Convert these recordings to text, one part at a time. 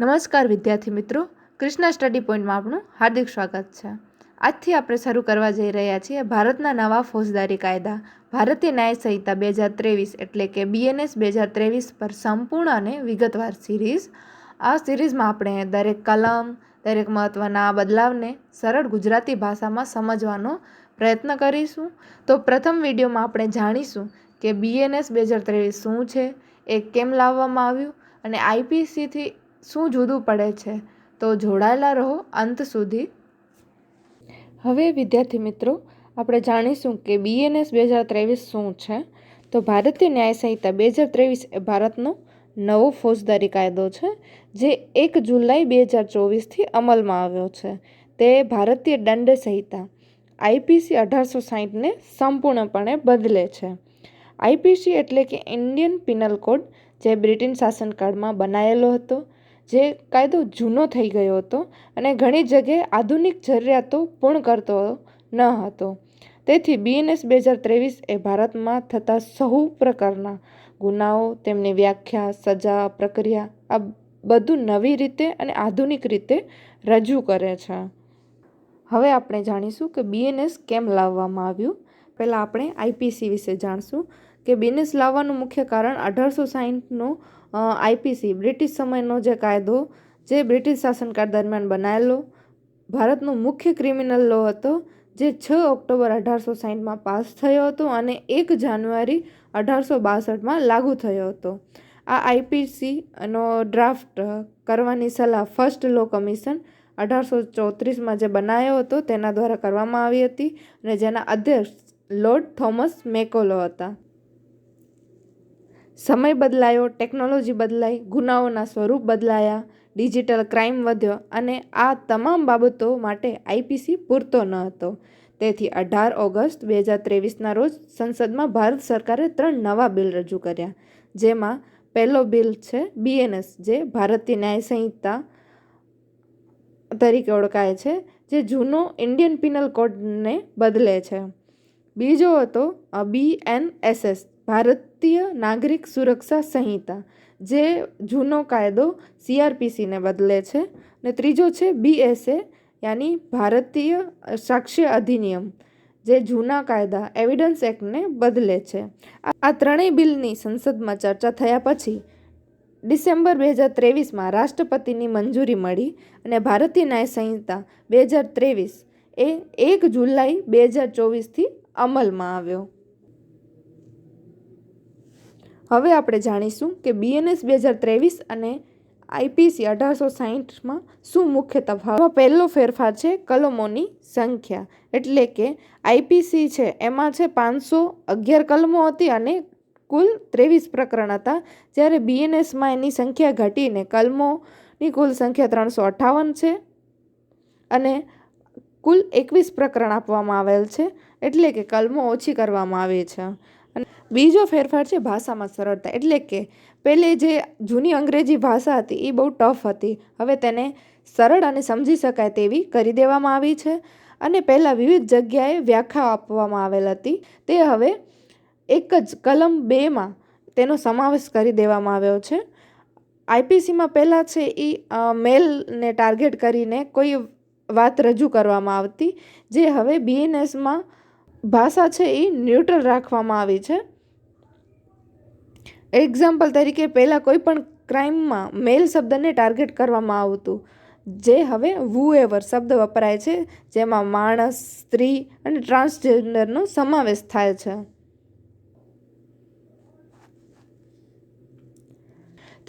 નમસ્કાર વિદ્યાર્થી મિત્રો. કૃષ્ણા સ્ટડી પોઈન્ટમાં આપનું હાર્દિક સ્વાગત છે. આજથી આપણે શરૂ કરવા જઈ રહ્યા છીએ ભારતના નવા ફોજદારી કાયદા. ભારતીય ન્યાય સંહિતા બે હજાર ત્રેવીસ એટલે કે બીએનએસ બે હજાર ત્રેવીસ પર સંપૂર્ણ અને વિગતવાર સિરીઝ. આ સિરીઝમાં આપણે દરેક કલમ, દરેક મહત્ત્વના બદલાવને સરળ ગુજરાતી ભાષામાં સમજવાનો પ્રયત્ન કરીશું. તો પ્રથમ વિડીયોમાં આપણે જાણીશું કે બીએનએસ બે હજાર ત્રેવીસ શું છે, એ કેમ લાવવામાં આવ્યું અને આઈપીસીથી શું જુદું પડે છે? તો જોડાયેલા રહો અંત સુધી. હવે વિદ્યાર્થી મિત્રો, આપણે જાણીશું કે બીએનએસ બે હજાર ત્રેવીસ શું છે? તો ભારતીય ન્યાય સંહિતા બે હજાર ત્રેવીસ એ ભારતનો નવો ફોજદારી કાયદો છે, જે એક જુલાઈ બે હજાર ચોવીસથી અમલમાં આવ્યો છે. તે ભારતીય દંડ સંહિતા આઈપીસી અઢારસો સાહીઠને સંપૂર્ણપણે બદલે છે. આઈપીસી એટલે કે ઇન્ડિયન પિનલ કોડ, જે બ્રિટિશ શાસનકાળમાં બનાવેલો હતો. જે કાયદો જૂનો થઈ ગયો હતો અને ઘણી જગ્યાએ આધુનિક જરૂરિયાતો પૂર્ણ કરતો ન હતો. તેથી બીએનએસ બે હજાર ત્રેવીસ એ ભારતમાં થતા સહુ પ્રકારના ગુનાઓ, તેમની વ્યાખ્યા, સજા, પ્રક્રિયા આ બધું નવી રીતે અને આધુનિક રીતે રજૂ કરે છે. હવે આપણે જાણીશું કે બીએનએસ કેમ લાવવામાં આવ્યું? પહેલાં આપણે આઈપીસી વિશે જાણશું. કે બિનિસ લાવવાનું મુખ્ય કારણ અઢારસો સાહીઠનો આઈપીસી બ્રિટિશ સમયનો જે કાયદો જે બ્રિટિશ શાસનકાળ દરમિયાન બનાવેલો ભારતનો મુખ્ય ક્રિમિનલ લો હતો, જે છ ઓક્ટોબર અઢારસો સાહીઠમાં પાસ થયો હતો અને એક જાન્યુઆરી અઢારસો બાસઠમાં લાગુ થયો હતો. આ આઈપીસીનો ડ્રાફ્ટ કરવાની સલાહ ફર્સ્ટ લો કમિશન અઢારસો ચોત્રીસમાં જે બનાવ્યો હતો તેના દ્વારા કરવામાં આવી હતી અને જેના અધ્યક્ષ લોર્ડ થોમસ મેકોલો હતા. સમય બદલાયો ટેકનોલોજી બદલાઈ, ગુનાઓના સ્વરૂપ બદલાયા ડિજિટલ ક્રાઇમ વધ્યો અને આ તમામ બાબતો માટે આઈપીસી પૂરતો ન હતો. તેથી અઢાર ઓગસ્ટ બે હજાર ત્રેવીસના રોજ સંસદમાં ભારત સરકારે ત્રણ નવા બિલ રજૂ કર્યા, જેમાં પહેલો બિલ છે બીએનએસ જે ભારતીય ન્યાય સંહિતા તરીકે ઓળખાય છે, જે જૂનો ઇન્ડિયન પિનલ કોડને બદલે છે. બીજો હતો બી એન એસ એસ ભારતીય નાગરિક સુરક્ષા સંહિતા, જે જૂનો કાયદો સીઆરપીસીને બદલે છે ને ત્રીજો છે બીએસએ, યાની ભારતીય સાક્ષ્ય અધિનિયમ, જે જૂના કાયદા એવિડન્સ એક્ટને બદલે છે. આ ત્રણેય બિલની સંસદમાં ચર્ચા થયા પછી ડિસેમ્બર બે હજાર ત્રેવીસમાં રાષ્ટ્રપતિની મંજૂરી મળી અને ભારતીય ન્યાય સંહિતા બે હજાર ત્રેવીસ એ એક જુલાઈ બે હજાર ચોવીસથી અમલમાં આવ્યો. હવે આપણે જાણીશું કે બીએનએસ બે હજાર ત્રેવીસ અને આઈપીસી અઢારસો સાહીઠમાં શું મુખ્ય તફાવત? પહેલો ફેરફાર છે કલમોની સંખ્યા. એટલે કે આઈપીસી છે, એમાં છે પાંચસો અગિયાર કલમો હતી અને કુલ ત્રેવીસ પ્રકરણ હતા. જ્યારે બીએનએસમાં એની સંખ્યા ઘટીને કલમોની કુલ સંખ્યા ત્રણસો અઠ્ઠાવન છે અને કુલ એકવીસ પ્રકરણ આપવામાં આવેલ છે. એટલે કે કલમો ઓછી કરવામાં આવી છે. બીજો ફેરફાર છે ભાષામાં સરળતા. એટલે કે પહેલે જે જૂની અંગ્રેજી ભાષા હતી એ બહુ ટફ હતી. હવે તેને સરળ અને સમજી શકાય તેવી કરી દેવામાં આવી છે અને પહેલાં વિવિધ જગ્યાએ વ્યાખ્યા આપવામાં આવેલ હતી. તે હવે એક જ કલમ બેમાં તેનો સમાવેશ કરી દેવામાં આવ્યો છે. આઈપીસીમાં પહેલાં છે એ મેલને ટાર્ગેટ કરીને કોઈ વાત રજૂ કરવામાં આવતી, જે હવે બીએનએસમાં ભાષા છે એ ન્યુટ્રલ રાખવામાં આવી છે. એક્ઝામ્પલ તરીકે પહેલાં કોઈ પણ ક્રાઇમમાં મેલ શબ્દને ટાર્ગેટ કરવામાં આવતું. જે હવે એવર શબ્દ વપરાય છે, જેમાં માણસ, સ્ત્રી અને ટ્રાન્સજેન્ડરનો સમાવેશ થાય છે.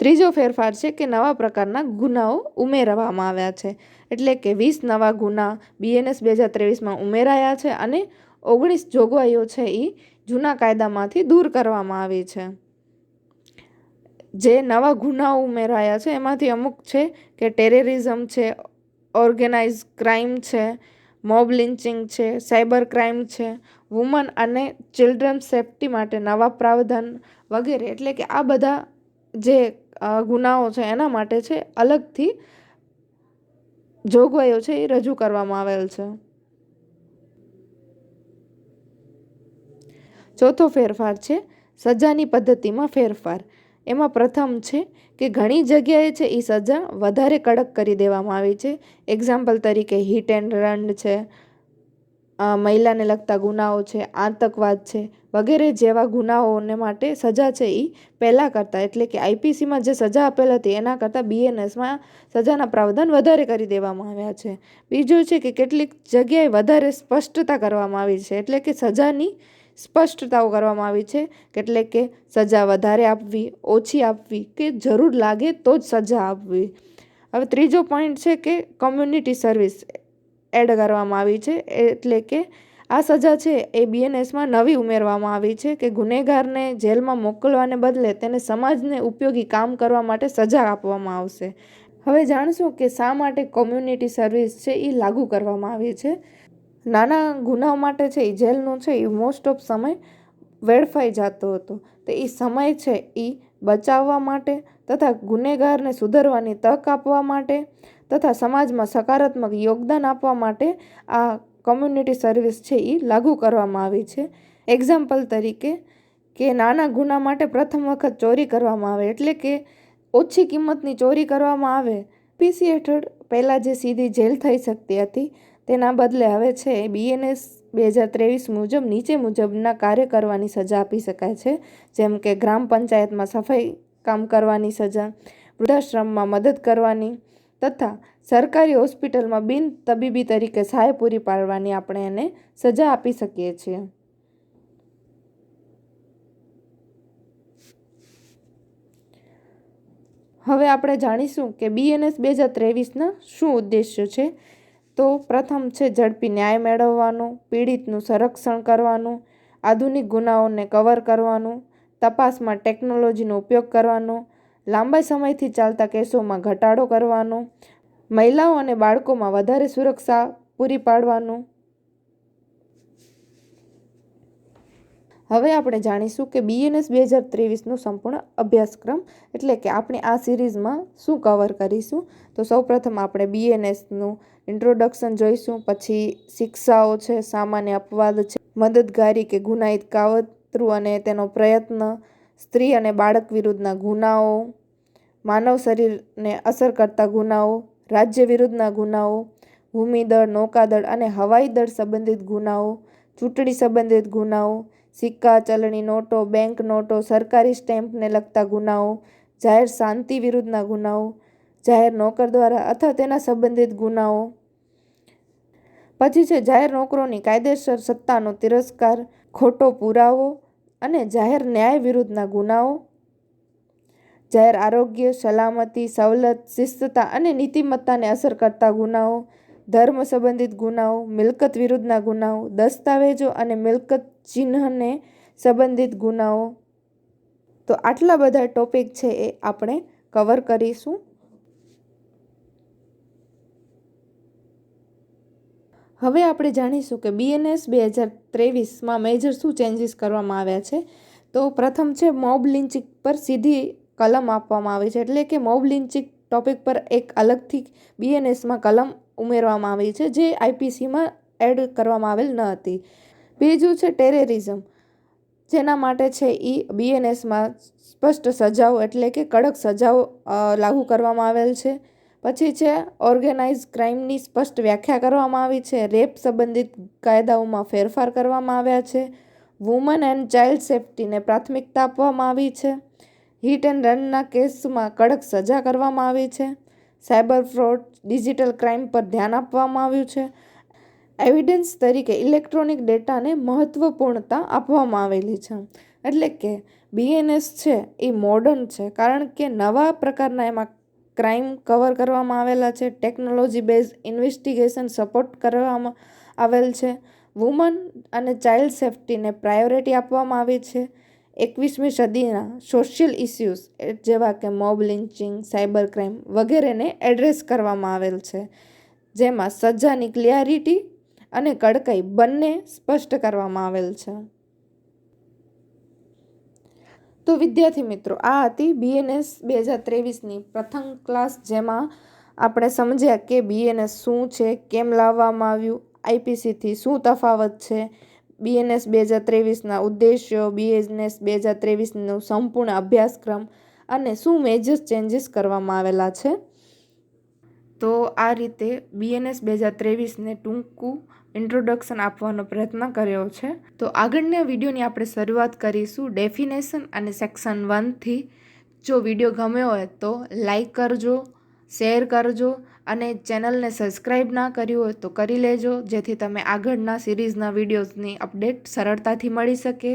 ત્રીજો ફેરફાર છે કે નવા પ્રકારના ગુનાઓ ઉમેરવામાં આવ્યા છે. એટલે કે વીસ નવા ગુના બીએનએસ બે હજાર ત્રેવીસમાં ઉમેરાયા છે અને ઓગણીસ જોગવાઈઓ છે એ જૂના કાયદામાંથી દૂર કરવામાં આવી છે. જે નવા ગુનાઓ ઉમેરાયા છે, એમાંથી અમુક છે કે ટેરરિઝમ છે, ઓર્ગેનાઇઝ ક્રાઇમ છે, મોબ લિન્ચિંગ છે, સાયબર ક્રાઇમ છે, વુમન અને ચિલ્ડ્રન સેફ્ટી માટે નવા પ્રાવધાન વગેરે. એટલે કે આ બધા જે ગુનાઓ છે, એના માટે છે, અલગથી જોગવાઈઓ છે એ રજૂ કરવામાં આવેલ છે. ચોથો ફેરફાર છે સજાની પદ્ધતિમાં ફેરફાર. એમાં પ્રથમ છે કે ઘણી જગ્યાએ છે એ સજા વધારે કડક કરી દેવામાં આવી છે. એક્ઝામ્પલ તરીકે હિટ એન્ડ રન છે મહિલાને લગતા ગુનાઓ છે, આતંકવાદ છે, વગેરે જેવા ગુનાઓને માટે સજા છે એ પહેલાં કરતાં. એટલે કે આઈપીસીમાં જે સજા આપેલ હતી એના કરતાં બીએનએસમાં સજાના પ્રાવધાન વધારે કરી દેવામાં આવ્યા છે. બીજું છે કે કેટલીક જગ્યાએ વધારે સ્પષ્ટતા કરવામાં આવી છે. એટલે કે સજાની સ્પષ્ટતાઓ કરવામાં આવી છે એટલે કે સજા વધારે આપવી, ઓછી આપવી કે જરૂર લાગે તો જ સજા આપવી. હવે ત્રીજો પોઈન્ટ છે કે કોમ્યુનિટી સર્વિસ એડ કરવામાં આવી છે એટલે કે આ સજા છે એ બીએનએસમાં નવી ઉમેરવામાં આવી છે કે ગુનેગારને જેલમાં મોકલવાને બદલે તેને સમાજને ઉપયોગી કામ કરવા માટે સજા આપવામાં આવશે. હવે જાણશું કે શા માટે કોમ્યુનિટી સર્વિસ છે એ લાગુ કરવામાં આવી છે? નાના ગુનાઓ માટે છે એ જેલનો છે એ મોસ્ટ ઓફ સમય વેડફાઈ જતો હતો. તો એ સમય છે એ બચાવવા માટે તથા ગુનેગારને સુધરવાની તક આપવા માટે તથા સમાજમાં સકારાત્મક યોગદાન આપવા માટે આ કોમ્યુનિટી સર્વિસ છે એ લાગુ કરવામાં આવી છે. એક્ઝામ્પલ તરીકે કે નાના ગુના માટે પ્રથમ વખત ચોરી કરવામાં આવે, એટલે કે ઓછી કિંમતની ચોરી કરવામાં આવે પીસી હેઠળ પહેલાં જે સીધી જેલ થઈ શકતી હતી તેના બદલે હવે છે બીએનએસ બે હજાર ત્રેવીસ મુજબ, નીચે મુજબના કાર્ય કરવાની સજા આપી શકાય છે. જેમ કે ગ્રામ પંચાયતમાં સફાઈ કામ કરવાની સજા, વૃદ્ધાશ્રમમાં મદદ કરવાની તથા સરકારી હોસ્પિટલમાં બિન તબીબી તરીકે સહાય પૂરી પાડવાની આપણે એને સજા આપી શકીએ છીએ. હવે આપણે જાણીશું કે બીએનએસ બે હજાર ત્રેવીસના શું ઉદ્દેશ્ય છે. તો પ્રથમ છે ઝડપી ન્યાય મેળવવાનો, પીડિતનું સંરક્ષણ કરવાનું, આધુનિક ગુનાઓને કવર કરવાનું, તપાસમાં ટેકનોલોજીનો ઉપયોગ કરવાનો લાંબા સમયથી ચાલતા કેસોમાં ઘટાડો કરવાનો, મહિલાઓ અને બાળકોમાં વધારે સુરક્ષા પૂરી પાડવાનું હવે આપણે જાણીશું કે બીએનએસ બે હજાર ત્રેવીસનો સંપૂર્ણ અભ્યાસક્રમ એટલે કે આપણે આ સિરીઝમાં શું કવર કરીશું? તો સૌપ્રથમ આપણે બીએનએસનું ઇન્ટ્રોડક્શન જોઈશું, પછી શિક્ષાઓ છે, સામાન્ય અપવાદ છે, મદદગારી કે ગુનાહિત કાવતરું અને તેનો પ્રયત્ન, સ્ત્રી અને બાળક વિરુદ્ધના ગુનાઓ, માનવ શરીરને અસર કરતા ગુનાઓ, રાજ્ય વિરુદ્ધના ગુનાઓ, ભૂમિદળ, નૌકાદળ અને હવાઈ દળ સંબંધિત ગુનાઓ, ચૂંટણી સંબંધિત ગુનાઓ સિક્કા, ચલણી નોટો, બેંક નોટો, સરકારી સ્ટેમ્પને લગતા ગુનાઓ, જાહેર શાંતિ વિરુદ્ધના ગુનાઓ, જાહેર નોકર દ્વારા અથવા તેના સંબંધિત ગુનાઓ. પછી છે જાહેર નોકરોની કાયદેસર સત્તાનો તિરસ્કાર, ખોટો પુરાવો અને જાહેર ન્યાય વિરુદ્ધના ગુનાઓ. જાહેર આરોગ્ય, સલામતી, સવલત, શિસ્તતા અને નીતિમત્તાને અસર કરતા ગુનાઓ, ધર્મ સંબંધિત ગુનાઓ, મિલકત વિરુદ્ધના ગુનાઓ, દસ્તાવેજો અને મિલકત ચિહ્નને સંબંધિત ગુનાઓ. તો આટલા બધા ટોપિક છે એ આપણે કવર કરીશું. હવે આપણે જાણીશું કે બીએનએસ બે હજાર ત્રેવીસમાં મેજર શું ચેન્જીસ કરવામાં આવ્યા છે. તો પ્રથમ છે મોબ લિંચિંગ પર સીધી કલમ આપવામાં આવી છે. એટલે કે મોબ લિંચિંગ ટોપિક પર એક અલગથી બીએનએસમાં કલમ ઉમેરવામાં આવી છે, જે આઈપીસીમાં એડ કરવામાં આવેલ ન હતી. બીજું છે ટેરેરિઝમ. જેના માટે છે એ બીએનએસમાં સ્પષ્ટ સજાઓ એટલે કે કડક સજાઓ લાગુ કરવામાં આવેલ છે. પછી છે ઓર્ગેનાઇઝ ક્રાઇમની સ્પષ્ટ વ્યાખ્યા કરવામાં આવી છે. રેપ સંબંધિત કાયદાઓમાં ફેરફાર કરવામાં આવ્યા છે. વુમન એન્ડ ચાઇલ્ડ સેફટીને પ્રાથમિકતા આપવામાં આવી છે. હિટ એન્ડ રનના કેસમાં કડક સજા કરવામાં આવી છે. સાયબર ફ્રોડ, ડિજિટલ ક્રાઇમ પર ધ્યાન આપવામાં આવ્યું છે. એવિડન્સ તરીકે ઇલેક્ટ્રોનિક ડેટાને મહત્ત્વપૂર્ણતા આપવામાં આવેલી છે. એટલે કે બીએનએસ છે, એ મોડર્ન છે, કારણ કે નવા પ્રકારના એમાં ક્રાઇમ કવર કરવામાં આવેલા છે ટેકનોલોજી બેઝ ઇન્વેસ્ટિગેશન સપોર્ટ કરવામાં આવેલ છે વુમન અને ચાઇલ્ડ સેફ્ટીને પ્રાયોરિટી આપવામાં આવી છે. એકવીસમી સદીના સોશિયલ ઇસ્યુઝ જેવા કે મોબ લિન્ચિંગ સાયબર ક્રાઇમ વગેરેને એડ્રેસ કરવામાં આવેલ છે. જેમાં સજાની ક્લિયરિટી અને કડકાઈ બંને સ્પષ્ટ કરવામાં આવેલ છે. તો વિદ્યાર્થી મિત્રો, આ હતી બીએનએસ બે હજાર ત્રેવીસની પ્રથમ ક્લાસ, જેમાં આપણે સમજ્યા કે બીએનએસ શું છે, કેમ લાવવામાં આવ્યું આઈપીસીથી શું તફાવત છે બીએનએસ બે હજાર ત્રેવીસના ઉદ્દેશ્યો બીએનએસ બે હજાર ત્રેવીસનો સંપૂર્ણ અભ્યાસક્રમ અને શું મેજર ચેન્જીસ કરવામાં આવેલા છે. તો આ રીતે બીએનએસ બે હજાર ત્રેવીસને ટૂંકું ઇન્ટ્રોડક્શન આપવાનો પ્રયત્ન કર્યો છે. તો આગળના વિડીયોની આપણે શરૂઆત કરીશું ડેફિનેશન અને સેક્શન વનથી. જો વીડિયો ગમ્યો હોય તો લાઈક કરજો, શેર કરજો અને ચેનલને સબસ્ક્રાઈબ ના કર્યું હોય તો કરી લેજો, જેથી તમે આગળના સિરીઝના વિડીયોઝની અપડેટ સરળતાથી મળી શકે.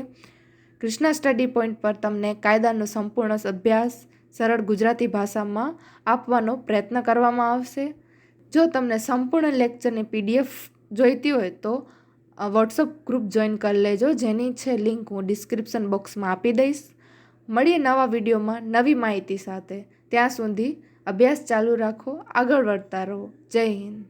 કૃષ્ણા સ્ટડી પોઈન્ટ પર તમને કાયદાનો સંપૂર્ણ અભ્યાસ સરળ ગુજરાતી ભાષામાં આપવાનો પ્રયત્ન કરવામાં આવશે. જો તમને સંપૂર્ણ લેક્ચરની પીડીએફ જોઈતી હોય તો વોટ્સઅપ ગ્રુપ જોઈન કરી લેજો. જેની છે લિંક હું ડિસ્ક્રિપ્શન બોક્સમાં આપી દઈશ. મળીએ નવા વિડીયોમાં નવી માહિતી સાથે. ત્યાં સુધી અભ્યાસ ચાલુ રાખો, આગળ વધતા રહો. જય હિન્દ.